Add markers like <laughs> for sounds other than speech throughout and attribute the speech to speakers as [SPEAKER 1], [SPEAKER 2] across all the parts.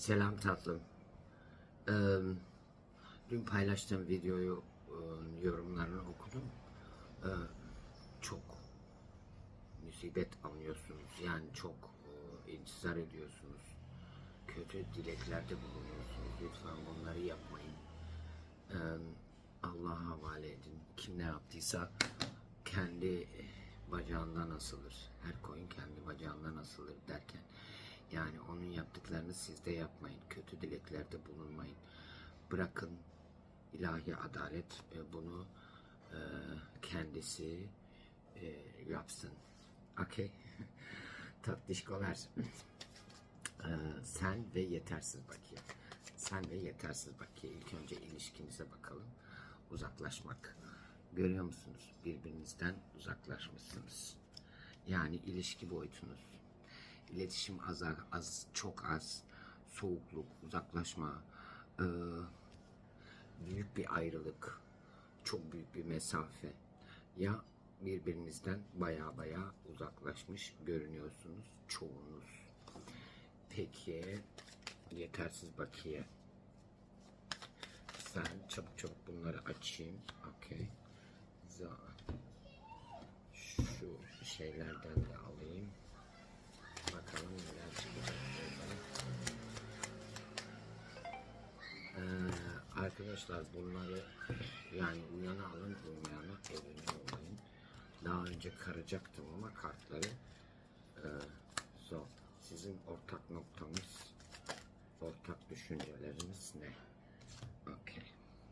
[SPEAKER 1] Selam tatlım. Dün paylaştığım videoyu yorumlarını okudum. Çok musibet anlıyorsunuz. Yani çok e, intizar ediyorsunuz. Kötü dileklerde bulunuyorsunuz. Lütfen bunları yapmayın. Allah'a havale edin. Kim ne yaptıysa kendi bacağından asılır. Her koyun kendi bacağından asılır derken yani onun yaptıklarını siz de yapmayın. Kötü dileklerde bulunmayın. Bırakın ilahi adalet e, bunu e, kendisi e, yapsın. Okey. <laughs> Tatlışkolar. Ee, sen ve yetersiz bakiye. Sen ve yetersiz bakiye. İlk önce ilişkinize bakalım. Uzaklaşmak. Görüyor musunuz? Birbirinizden uzaklaşmışsınız. Yani ilişki boyutunuz. İletişim az, az çok az. Soğukluk, uzaklaşma, ee, büyük bir ayrılık, çok büyük bir mesafe. Ya birbirinizden baya baya uzaklaşmış görünüyorsunuz çoğunuz. Peki yetersiz bakiye. Sen çabuk çabuk bunları açayım. Okey. Şu şeylerden de alayım. Bakalım neler çıkacak buradan. Ee, arkadaşlar bunları yani uyana alın uymayana evine yollayın. Daha önce karacaktım ama kartları ee, so, sizin ortak noktanız ortak düşünceleriniz ne? Okey.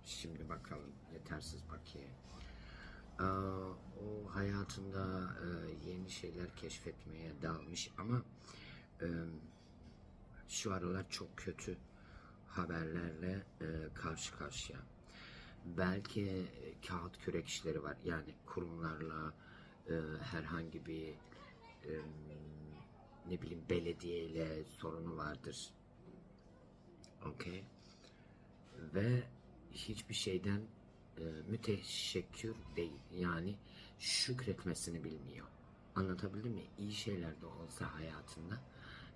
[SPEAKER 1] Şimdi bakalım yetersiz bakiye. O hayatında e, yeni şeyler keşfetmeye dalmış ama e, şu aralar çok kötü haberlerle e, karşı karşıya. Belki kağıt kürek işleri var. Yani kurumlarla herhangi bir ne bileyim belediyeyle sorunu vardır. Okey. Ve hiçbir şeyden e, müteşekkür değil. Yani şükretmesini bilmiyor. Anlatabildim mi? İyi şeyler de olsa hayatında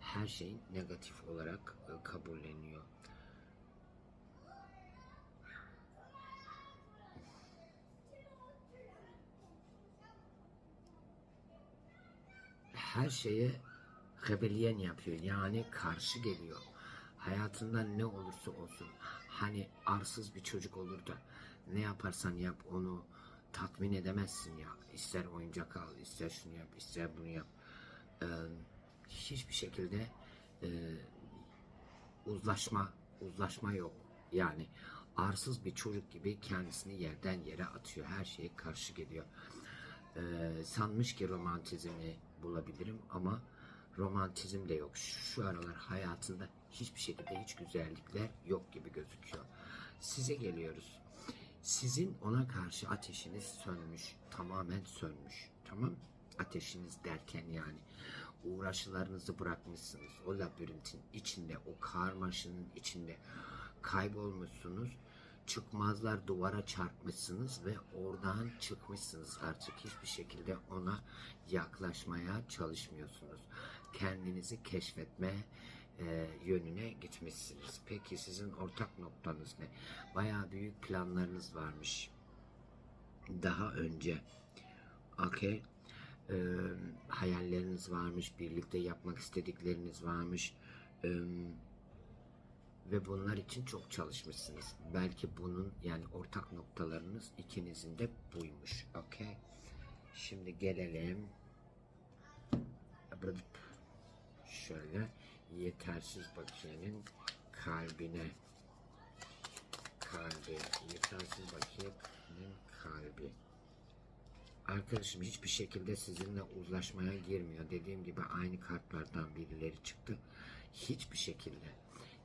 [SPEAKER 1] her şeyin negatif olarak e, kabulleniyor. her şeye rebellion yapıyor. Yani karşı geliyor. Hayatında ne olursa olsun. Hani arsız bir çocuk olur da ne yaparsan yap onu tatmin edemezsin ya. İster oyuncak al, ister şunu yap, ister bunu yap. Ee, hiçbir şekilde e, uzlaşma, uzlaşma yok. Yani arsız bir çocuk gibi kendisini yerden yere atıyor. Her şeye karşı geliyor. Ee, sanmış ki romantizmi bulabilirim ama romantizm de yok. Şu aralar hayatında hiçbir şekilde hiç güzellikler yok gibi gözüküyor. Size geliyoruz. Sizin ona karşı ateşiniz sönmüş. Tamamen sönmüş. Tamam Ateşiniz derken yani uğraşılarınızı bırakmışsınız. O labirentin içinde, o karmaşanın içinde kaybolmuşsunuz. Çıkmazlar duvara çarpmışsınız ve oradan çıkmışsınız. Artık hiçbir şekilde ona yaklaşmaya çalışmıyorsunuz. Kendinizi keşfetme e, yönüne gitmişsiniz. Peki sizin ortak noktanız ne? Bayağı büyük planlarınız varmış. Daha önce. Okey. E, hayalleriniz varmış. Birlikte yapmak istedikleriniz varmış. E, ve bunlar için çok çalışmışsınız. Belki bunun yani ortak noktalarınız ikinizin de buymuş. Okey. Şimdi gelelim. Şöyle yetersiz bakiyenin kalbine. Kalbi. Yetersiz bakiyenin kalbi. Arkadaşım hiçbir şekilde sizinle uzlaşmaya girmiyor. Dediğim gibi aynı kartlardan birileri çıktı. Hiçbir şekilde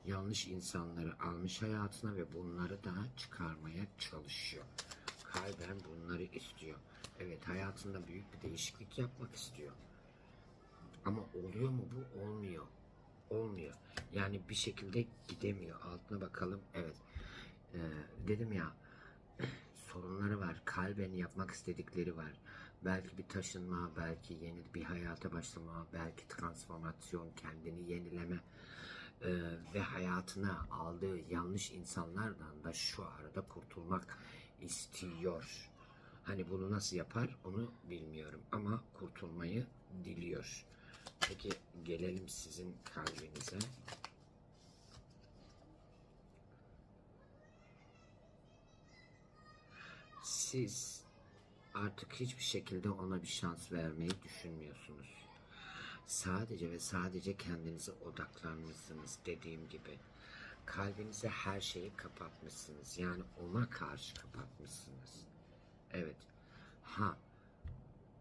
[SPEAKER 1] yanlış insanları almış hayatına ve bunları da çıkarmaya çalışıyor. Kalben bunları istiyor. Evet hayatında büyük bir değişiklik yapmak istiyor. Ama oluyor mu bu? Olmuyor. Olmuyor. Yani bir şekilde gidemiyor. Altına bakalım. Evet. Ee, dedim ya <clears throat> sorunları var. Kalben yapmak istedikleri var. Belki bir taşınma, belki yeni bir hayata başlama, belki transformasyon, kendini yenileme Ee, ve hayatına aldığı yanlış insanlardan da şu arada kurtulmak istiyor. Hani bunu nasıl yapar onu bilmiyorum ama kurtulmayı diliyor. Peki gelelim sizin kalbinize. Siz artık hiçbir şekilde ona bir şans vermeyi düşünmüyorsunuz. Sadece ve sadece kendinize odaklanmışsınız dediğim gibi. Kalbinize her şeyi kapatmışsınız. Yani ona karşı kapatmışsınız. Evet. Ha,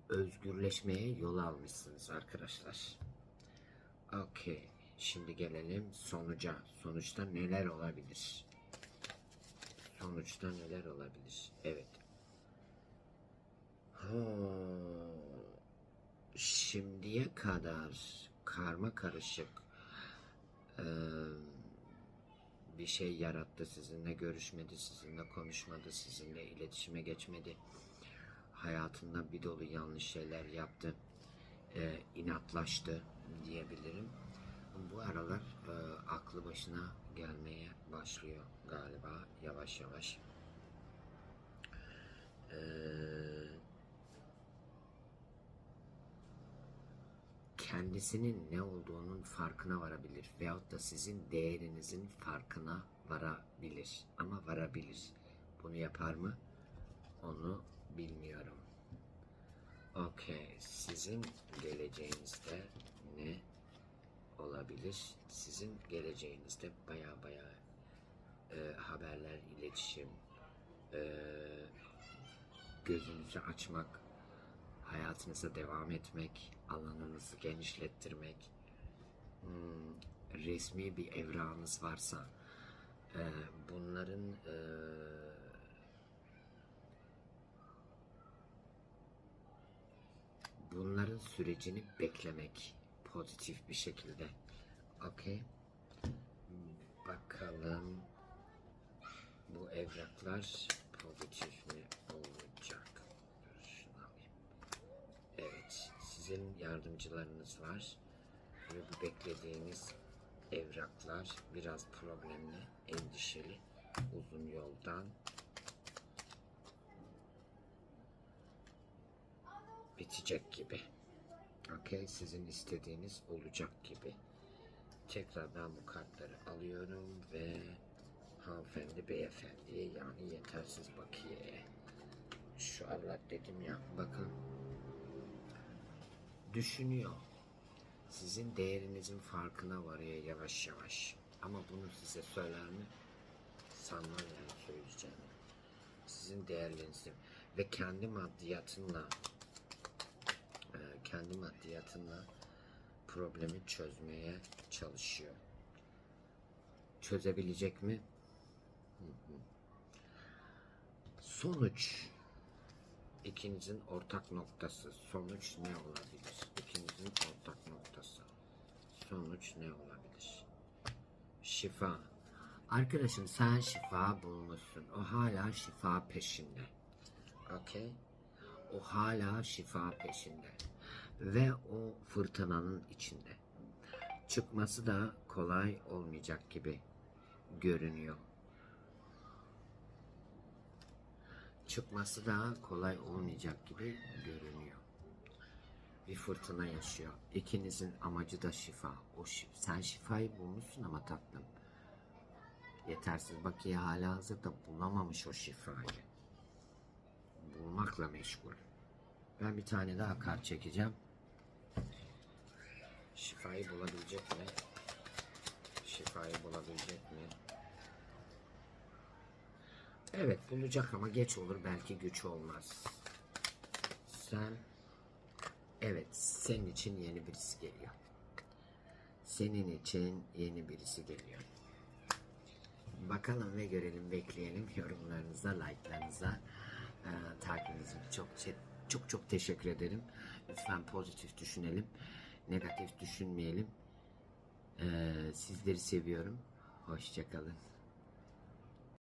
[SPEAKER 1] özgürleşmeye yol almışsınız arkadaşlar. Okey. Şimdi gelelim sonuca. Sonuçta neler olabilir? Sonuçta neler olabilir? Evet. Şimdiye kadar karma karışık bir şey yarattı. Sizinle görüşmedi, sizinle konuşmadı, sizinle iletişime geçmedi. Hayatında bir dolu yanlış şeyler yaptı. Eee, inatlaştı diyebilirim. Bu aralar eee, aklı başına gelmeye başlıyor galiba yavaş yavaş. Eee kendisinin ne olduğunun farkına varabilir veyahut da sizin değerinizin farkına varabilir ama varabilir. Bunu yapar mı? Onu bilmiyorum. Okey. Sizin geleceğinizde ne olabilir? Sizin geleceğinizde baya baya e, haberler, iletişim, e, gözünüzü açmak, hayatınıza devam etmek, alanınızı genişlettirmek, hmm, resmi bir evrağınız varsa e, bunların e, bunların sürecini beklemek pozitif bir şekilde. Okey. Bakalım bu evraklar pozitif mi olacak? Evet, sizin yardımcılarınız var ve bu beklediğiniz evraklar biraz problemli, endişeli, uzun yoldan bitecek gibi. Okey, sizin istediğiniz olacak gibi. Tekrardan bu kartları alıyorum ve hanımefendi, beyefendi yani yetersiz bakiye. Şu aralar dedim ya, bakın düşünüyor. Sizin değerinizin farkına varıyor yavaş yavaş. Ama bunu size söyler mi? Sanmam yani söyleyeceğim. Sizin değerlerinizin ve kendi maddiyatınla kendi maddiyatınla problemi çözmeye çalışıyor. Çözebilecek mi? Sonuç İkinizin ortak noktası. Sonuç ne olabilir? İkinizin ortak noktası. Sonuç ne olabilir? Şifa. Arkadaşım sen şifa bulmuşsun. O hala şifa peşinde. Okey? O hala şifa peşinde. Ve o fırtınanın içinde. Çıkması da kolay olmayacak gibi görünüyor. çıkması da kolay olmayacak gibi görünüyor. Bir fırtına yaşıyor. İkinizin amacı da şifa. O şi- sen şifayı bulmuşsun ama tatlım. Yetersiz bakiye hala hazırda bulamamış o şifayı. Bulmakla meşgul. Ben bir tane daha kart çekeceğim. Şifayı bulabilecek mi? Şifayı bulabilecek mi? Evet bulacak ama geç olur belki güç olmaz. Sen evet senin için yeni birisi geliyor. Senin için yeni birisi geliyor. Bakalım ve görelim bekleyelim yorumlarınıza, like'larınıza, e, takibiniz için çok çok çok teşekkür ederim. Lütfen pozitif düşünelim, negatif düşünmeyelim. E, sizleri seviyorum. Hoşçakalın.